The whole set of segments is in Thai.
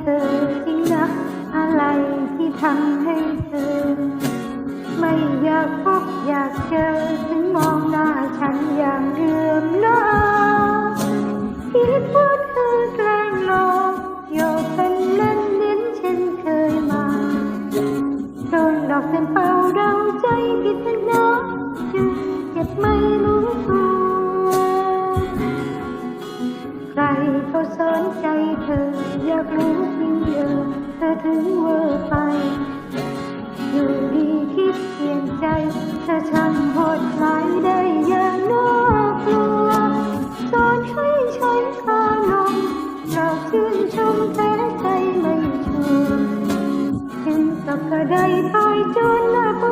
เธอจริงนะอะไรที่ทำให้เธอ ไม่อยากพบอยากเจอถึงมองหน้าฉันอย่างเดิมนะคิดว่าเธอแกล้งหลอกโยกเป็นเล่นลิ้นเช่นเคยมาโดนดอกเต็มเป่าดาวใจกิดถึนะจึงเจ็บไม่รู้ตัวใครเขาสนใจ อยากรู้จริงเดิมเธอถึงเวอร์ไป อยู่ดีคิดเปลี่ยนใจเธอช่างโหดร้ายได้อย่างน่ากลัวสอนให้ใช้คารมเราชื่นชมแต่ใจไม่ชัวร์ถึงกักระไดพายจนหน้า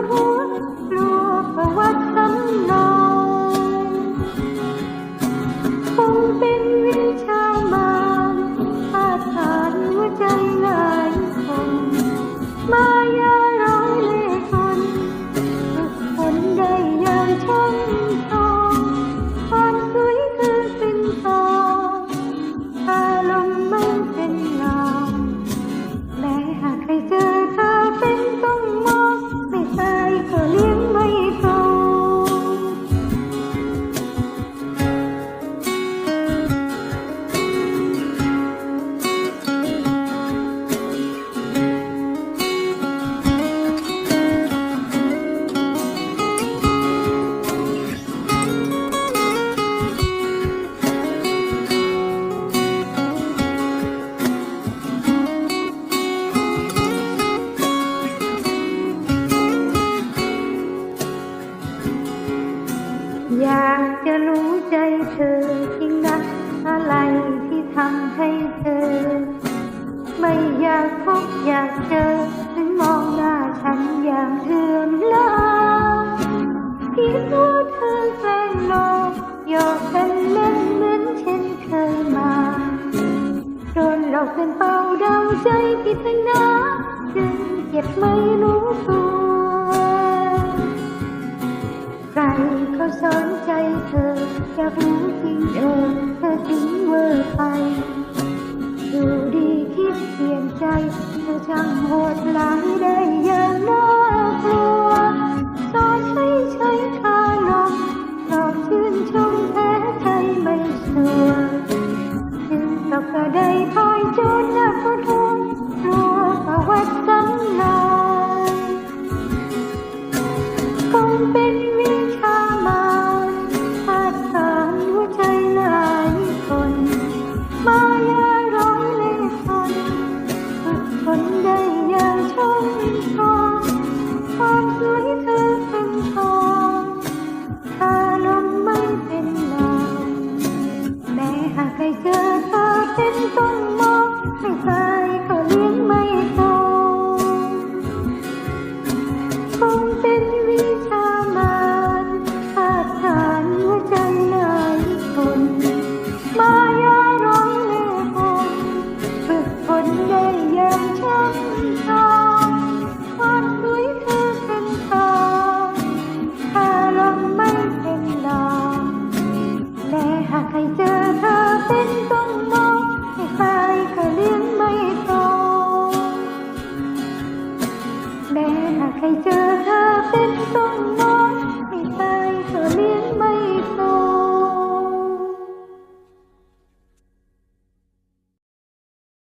อยากจะรู้ใจเธอจริงนะอะไรที่ทำให้เธอ ไม่อยากพบอยากเจอถึงมองหน้าฉันอย่างเอื่อมล้าคิดว่าเธอแกล้งหลอกหยอกกันเล่นเหมือนเช่นเคยมาโดนหลอกเป็นเป่าเดาใจผิดทั้งน้ำจึงเจ็บไม่รู้ตัว ใครเขาสนใจเธออยากรู้จริงเออเธอถึงเวอร์ไปดูดีคิดเปลี่ยนใจเธอช่างโหดร้ายได้อย่างน่ากลัวสอนให้ใช้คารมหลอกชื่นชมแพ้ใจไม่ชัว